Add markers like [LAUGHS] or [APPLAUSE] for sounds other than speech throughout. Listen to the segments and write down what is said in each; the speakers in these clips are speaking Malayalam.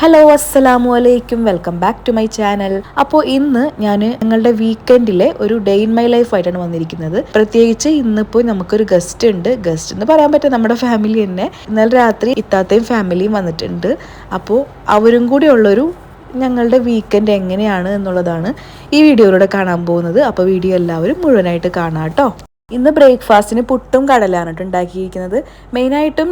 ഹലോ അസ്സലാമു അലൈക്കും welcome back to my channel അപ്പോൾ ഇന്ന് ഞാൻ ഞങ്ങളുടെ വീക്കെൻഡിലെ ഒരു ഡേ ഇൻ മൈ ലൈഫ് ആയിട്ടാണ് വന്നിരിക്കുന്നത്. പ്രത്യേകിച്ച് ഇന്നിപ്പോൾ നമുക്കൊരു ഗസ്റ്റ് ഉണ്ട്. ഗസ്റ്റ് എന്ന് പറയാൻ പറ്റും നമ്മുടെ ഫാമിലി തന്നെ. ഇന്നലെ രാത്രി ഇത്താത്തയും ഫാമിലിയും വന്നിട്ടുണ്ട്. അപ്പോൾ അവരും കൂടി ഉള്ളൊരു ഞങ്ങളുടെ വീക്കെൻഡ് എങ്ങനെയാണ് എന്നുള്ളതാണ് ഈ വീഡിയോയിലൂടെ കാണാൻ പോകുന്നത്. അപ്പോൾ വീഡിയോ എല്ലാവരും മുഴുവനായിട്ട് കാണാം കേട്ടോ. ഇന്ന് ബ്രേക്ക്ഫാസ്റ്റിന് പുട്ടും കടലാണ് കേട്ടോ ഉണ്ടാക്കിയിരിക്കുന്നത്. മെയിനായിട്ടും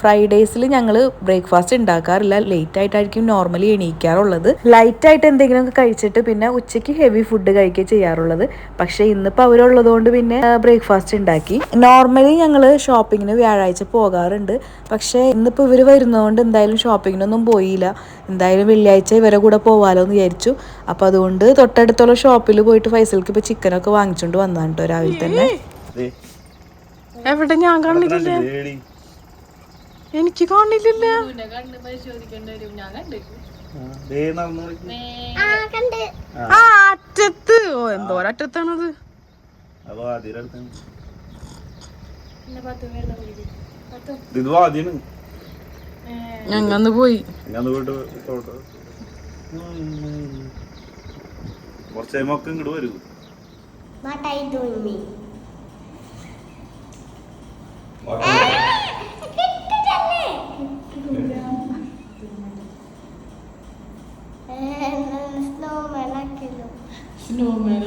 ഫ്രൈഡേയ്സിൽ ഞങ്ങൾ ബ്രേക്ക്ഫാസ്റ്റ് ഉണ്ടാക്കാറില്ല. ലേറ്റ് ആയിട്ടായിരിക്കും നോർമലി എണീക്കാറുള്ളത്. ലൈറ്റ് ആയിട്ട് എന്തെങ്കിലുമൊക്കെ കഴിച്ചിട്ട് പിന്നെ ഉച്ചയ്ക്ക് ഹെവി ഫുഡ് കഴിക്കുക ചെയ്യാറുള്ളത്. പക്ഷേ ഇന്നിപ്പോൾ അവരുള്ളതുകൊണ്ട് പിന്നെ ബ്രേക്ക്ഫാസ്റ്റ് ഉണ്ടാക്കി. നോർമലി ഞങ്ങൾ ഷോപ്പിങ്ങിന് വ്യാഴാഴ്ച പോകാറുണ്ട്. പക്ഷേ ഇന്നിപ്പോൾ ഇവർ വരുന്നതുകൊണ്ട് എന്തായാലും ഷോപ്പിങ്ങിനൊന്നും പോയില്ല. എന്തായാലും വെള്ളിയാഴ്ച ഇവരെ കൂടെ പോവാലോ എന്ന് വിചാരിച്ചു. അപ്പോൾ അതുകൊണ്ട് തൊട്ടടുത്തുള്ള ഷോപ്പിൽ പോയിട്ട് ഫൈസൽക്ക് ഇപ്പോൾ ചിക്കനൊക്കെ വാങ്ങിച്ചുകൊണ്ട് വന്നാണ് കേട്ടോ രാവിലെ തന്നെ. എവിടെ ഞാൻ കാണില്ല? ലേഡി. എനിക്ക് കാണില്ല ആ, ദേ നടന്നു നോക്ക്. ആ അറ്റത്ത്. ഓ എന്തോ അറ്റത്താണത്. ഞങ്ങന്ന് പോയി. കുറച്ച് കഴിയുമ്പോ ഇങ്ങോട്ട് വരൂ. What are you doing me? [LAUGHS] Snowman ആക്കിയല്ലോ. ഇത്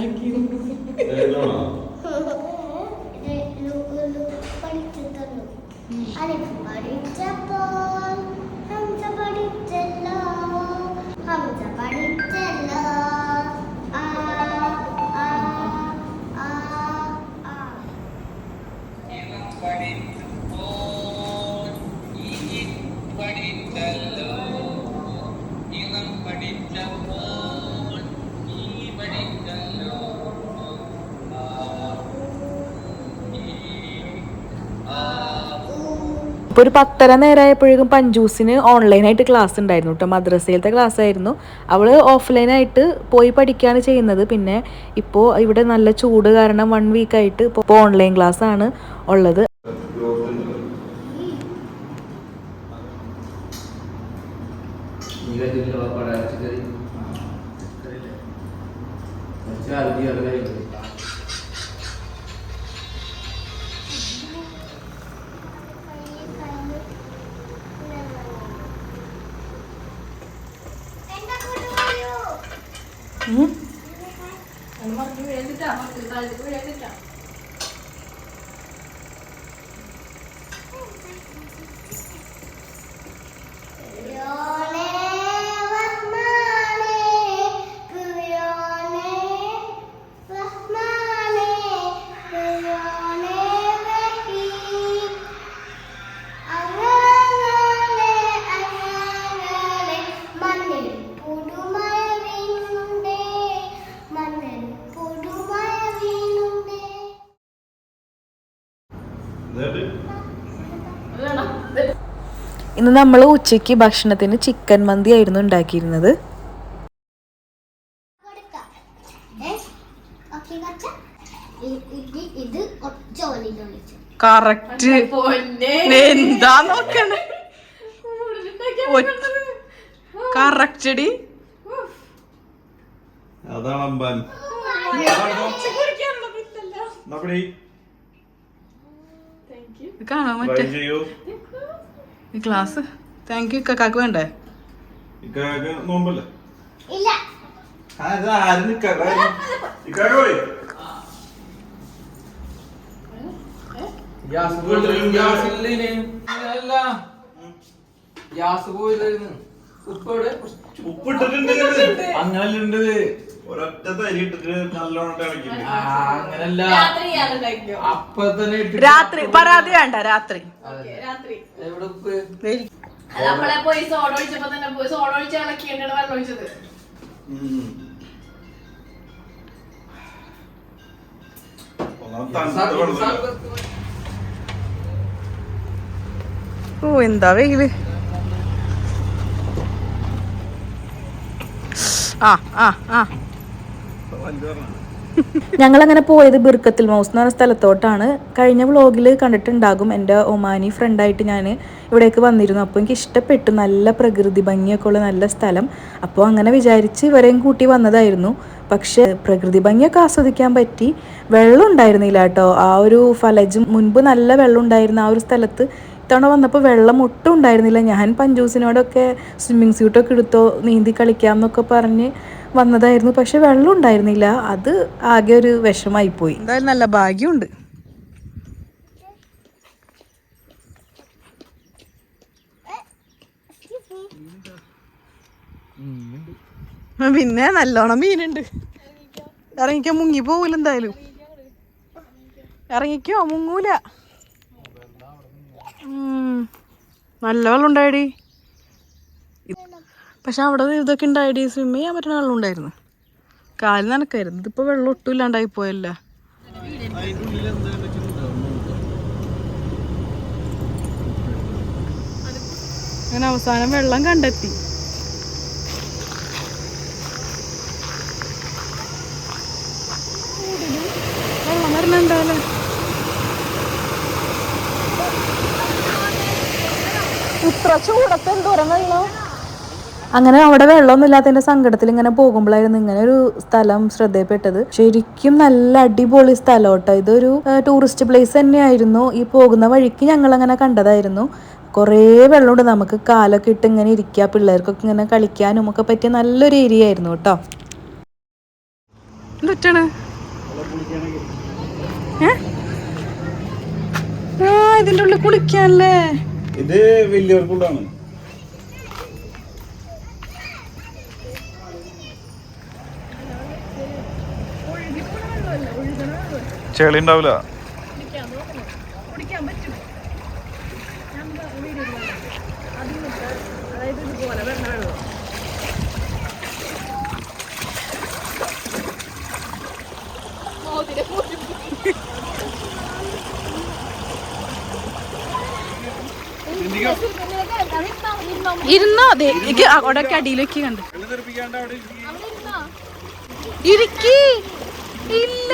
ഇപ്പോൾ ഒരു പത്തര നേരമായപ്പോഴേക്കും പഞ്ചൂസിന് ഓൺലൈനായിട്ട് ക്ലാസ് ഉണ്ടായിരുന്നു കേട്ടോ മദ്രസയിലത്തെ ക്ലാസ് ആയിരുന്നു. അവൾ ഓഫ്ലൈനായിട്ട് പോയി പഠിക്കുകയാണ് ചെയ്യുന്നത്. പിന്നെ ഇപ്പോൾ ഇവിടെ നല്ല ചൂട് കാരണം വൺ വീക്കായിട്ട് ഇപ്പോൾ ഓൺലൈൻ ക്ലാസ് ആണ് ഉള്ളത്. എന്താ കുയോനെ ഇന്ന് നമ്മൾ ഉച്ചയ്ക്ക് ഭക്ഷണത്തിന് ചിക്കൻ മന്തി ആയിരുന്നു ഉണ്ടാക്കിയിരുന്നത്. കറക്റ്റ്. എന്താ നോക്കണേ? അതാണ് അമ്പാൻ. കാണാൻ പറ്റേ ഈ ക്ലാസ് താങ്ക് യു കക്കാക്ക് വേണ്ടേ. ഉപ്പ് ഉണ്ട് ഒരൊറ്റ തരി ഇട്ടിട്ട് നല്ലോണം ഇളക്കിണ്ട് ആ, അങ്ങനല്ല. അപ്പൊ തന്നെ ഇട്ടിട്ട് രാത്രി പരാതി വേണ്ട രാത്രി. എവിടെ ഉപ്പ്? നമ്മളെ പോയി സോഡ ഒഴിച്ചപ്പോ തന്നെ പോയി സോഡ ഒഴിച്ച് ഇളക്കിയിട്ടാണ് വെള്ളം ഒഴിച്ചത്? ഉം. ഒന്നാമത് തണുത്ത സർബത്ത് വെള്ളം. ഓ എന്താ വെയിൽ? ആ ആ ആ? ഞങ്ങളങ്ങനെ പോയത് ബിർക്കത്തിൽ മൗസ് എന്ന് പറഞ്ഞ സ്ഥലത്തോട്ടാണ്. കഴിഞ്ഞ വ്ളോഗിൽ കണ്ടിട്ടുണ്ടാകും എന്റെ ഒമാനി ഫ്രണ്ടായിട്ട് ഞാൻ ഇവിടേക്ക് വന്നിരുന്നു. അപ്പോൾ എനിക്ക് ഇഷ്ടപ്പെട്ടു. നല്ല പ്രകൃതി ഭംഗിയൊക്കെ ഉള്ള നല്ല സ്ഥലം. അപ്പോൾ അങ്ങനെ വിചാരിച്ച് ഇവരെയും കൂട്ടി വന്നതായിരുന്നു. പക്ഷേ പ്രകൃതി ഭംഗിയൊക്കെ ആസ്വദിക്കാൻ പറ്റി. വെള്ളം ഉണ്ടായിരുന്നില്ല കേട്ടോ. ആ ഒരു ഫലജ് മുൻപ് നല്ല വെള്ളം ഉണ്ടായിരുന്ന ആ ഒരു സ്ഥലത്ത് ഇത്തവണ വന്നപ്പോൾ വെള്ളം ഒട്ടും ഉണ്ടായിരുന്നില്ല. ഞാൻ പഞ്ചൂസിനോടൊക്കെ സ്വിമ്മിങ് സ്യൂട്ടൊക്കെ എടുത്തോ നീന്തി കളിക്കാം എന്നൊക്കെ പറഞ്ഞ് വന്നതായിരുന്നു. പക്ഷെ വെള്ളം ഉണ്ടായിരുന്നില്ല. അത് ആകെ ഒരു വിഷമായി പോയി. എന്തായാലും നല്ല ഭാഗ്യമുണ്ട്. പിന്നെ നല്ലോണം മീനുണ്ട്. ഇറങ്ങിക്കോ മുങ്ങി പോവില്ല എന്തായാലും. ഇറങ്ങിക്കോ മുങ്ങൂല. നല്ല വെള്ളം ഉണ്ടായടി. പക്ഷെ അവിടെ ഇതൊക്കെ ഉണ്ടായടി സ്വിമ്മ് ചെയ്യാൻ പറ്റുന്ന വെള്ളം ഉണ്ടായിരുന്നു. കാൽ നനക്കായിരുന്നു. ഇതിപ്പോ വെള്ളം ഒട്ടും ഇല്ലാണ്ടായി പോയല്ല. അങ്ങനെ അവസാനം വെള്ളം കണ്ടെത്തി. വെള്ളം ഇത്ര ചൂടത്ത് എന്തോരം വെള്ളം അങ്ങനെ അവിടെ വെള്ളമൊന്നും ഇല്ലാത്തതിന്റെ സങ്കടത്തിൽ ഇങ്ങനെ പോകുമ്പോഴായിരുന്നു ഇങ്ങനെ ഒരു സ്ഥലം ശ്രദ്ധയപ്പെട്ടത്. ശരിക്കും നല്ല അടിപൊളി സ്ഥലം കേട്ടോ. ഇതൊരു ടൂറിസ്റ്റ് പ്ലേസ് തന്നെയായിരുന്നു. ഈ പോകുന്ന വഴിക്ക് ഞങ്ങൾ അങ്ങനെ കണ്ടതായിരുന്നു. കുറേ വെള്ളമുണ്ട്. നമുക്ക് കാലൊക്കെ ഇട്ട് ഇങ്ങനെ ഇരിക്കുക പിള്ളേർക്കൊക്കെ ഇങ്ങനെ കളിക്കാനും ഒക്കെ പറ്റിയ നല്ലൊരു ഏരിയ ആയിരുന്നു കേട്ടോ. ഇതിന്റെ ഉള്ളിൽ കുളിക്കാനല്ലേ? ഇത് വലിയവർക്കുള്ളതാണ്. ചെളി ഉണ്ടാവില്ല ഇരുന്നോ? അതെ. എനിക്ക് അടിയിലേക്ക് കണ്ടു. ഇരിക്കി. ഇല്ല.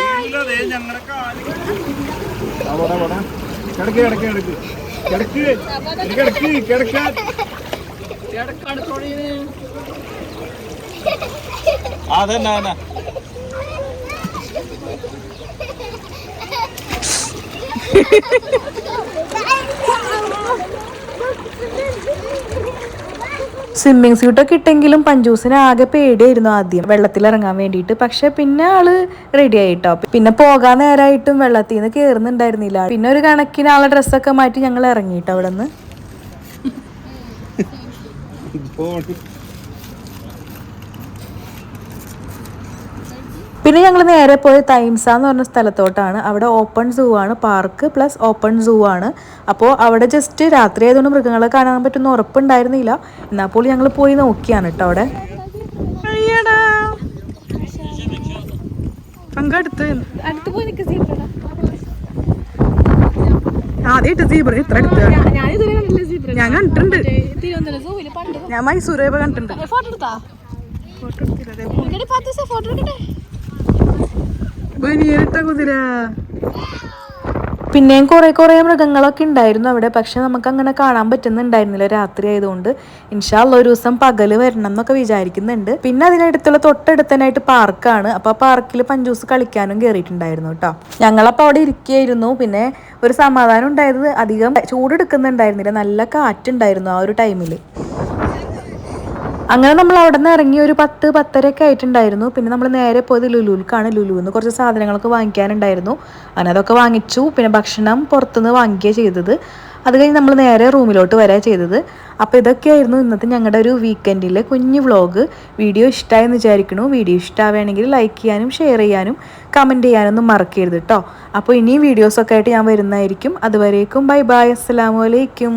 ഞങ്ങളുടെ കാൽ കിടക്ക് കിടക്ക് കിടക്ക്. കിടക്ക്. കിടക്ക് അതന്നെ [LAUGHS] [LAUGHS] സ്വിമ്മിങ് സ്യൂട്ടൊക്കെ ഇട്ടെങ്കിലും പഞ്ചൂസിന് ആകെ പേടിയായിരുന്നു ആദ്യം. വെള്ളത്തിൽ ഇറങ്ങാൻ വേണ്ടിയിട്ട്. പക്ഷെ പിന്നെ ആൾ റെഡി ആയിട്ടോ. പിന്നെ പോകാൻ നേരമായിട്ടും വെള്ളത്തിൽ നിന്ന് കയറുന്നുണ്ടായിരുന്നില്ല പിന്നെ ഒരു കണക്കിന് ആളെ ഡ്രസ്സൊക്കെ മാറ്റി ഞങ്ങൾ ഇറങ്ങിയിട്ടോ അവിടെ നിന്ന് പിന്നെ ഞങ്ങൾ നേരെ പോയ തൈംസ എന്ന് പറഞ്ഞ സ്ഥലത്തോട്ടാണ്. അവിടെ ഓപ്പൺ സൂ ആണ് പാർക്ക് പ്ലസ് ഓപ്പൺ സൂ ആണ്. അപ്പോൾ അവിടെ ജസ്റ്റ് രാത്രി ആയതുകൊണ്ട് മൃഗങ്ങളെ കാണാൻ പറ്റുന്ന ഉറപ്പുണ്ടായിരുന്നില്ല. എന്നാൽ പോലും ഞങ്ങൾ പോയി നോക്കിയാണ് കേട്ടോ അവിടെ. ആദ്യമായിട്ട് സീബ്ര ഇത്ര അടുത്ത് ഞാൻ ഇതുവരെ കണ്ടില്ല സീബ്ര ഞാൻ കണ്ടിട്ടുണ്ട്. ഞാൻ മൈസൂർ കണ്ടിട്ടുണ്ട്. ഫോട്ടോ എടുത്താ? എടുക്കട്ടെ പത്ത് ഫോട്ടോ എടുക്കട്ടെ? പിന്നെയും കുറേ കുറേ മൃഗങ്ങളൊക്കെ ഉണ്ടായിരുന്നു അവിടെ പക്ഷെ നമുക്ക് അങ്ങനെ കാണാൻ പറ്റുന്നുണ്ടായിരുന്നില്ല. രാത്രി ആയതുകൊണ്ട് ഇൻഷാല്ല ഒരു ദിവസം പകൽ വരണം എന്നൊക്കെ വിചാരിക്കുന്നുണ്ട്. പിന്നെ അതിനടുത്തുള്ള തൊട്ടടുത്തനായിട്ട് പാർക്കാണ്. അപ്പോൾ ആ പാർക്കിൽ പഞ്ചൂസ് കളിക്കാനും കയറിയിട്ടുണ്ടായിരുന്നു കേട്ടോ ഞങ്ങളപ്പോൾ അവിടെ ഇരിക്കുകയായിരുന്നു പിന്നെ ഒരു സമാധാനം ഉണ്ടായത് അധികം ചൂടെടുക്കുന്നുണ്ടായിരുന്നില്ല. നല്ല കാറ്റുണ്ടായിരുന്നു ആ ഒരു ടൈമിൽ അങ്ങനെ നമ്മൾ അവിടെ നിന്ന് ഇറങ്ങി ഒരു പത്ത് പത്തരയൊക്കെ ആയിട്ടുണ്ടായിരുന്നു. പിന്നെ നമ്മൾ നേരെ പോയത് ലുലുവിൽക്കാണ്. ലുലുവിൽ നിന്ന് കുറച്ച് സാധനങ്ങളൊക്കെ വാങ്ങിക്കാനുണ്ടായിരുന്നു. അങ്ങനെ അതൊക്കെ വാങ്ങിച്ചു. പിന്നെ ഭക്ഷണം പുറത്തുനിന്ന് വാങ്ങിക്കുക ചെയ്തത്. അത് കഴിഞ്ഞ് നമ്മൾ നേരെ റൂമിലോട്ട് വരാ ചെയ്തത്. അപ്പോൾ ഇതൊക്കെയായിരുന്നു ഇന്നത്തെ ഞങ്ങളുടെ ഒരു വീക്കെൻഡിലെ കുഞ്ഞു വ്ളോഗ് വീഡിയോ ഇഷ്ടമായെന്ന് വിചാരിക്കണു വീഡിയോ ഇഷ്ടമാവുകയാണെങ്കിൽ ലൈക്ക് ചെയ്യാനും ഷെയർ ചെയ്യാനും കമന്റ് ചെയ്യാനൊന്നും മറക്കരുത് കേട്ടോ അപ്പോൾ ഇനിയും വീഡിയോസൊക്കെ ആയിട്ട് ഞാൻ വരുന്നതായിരിക്കും. അതുവരേക്കും ബൈ ബായ് അസ്സലാമു അലൈക്കും.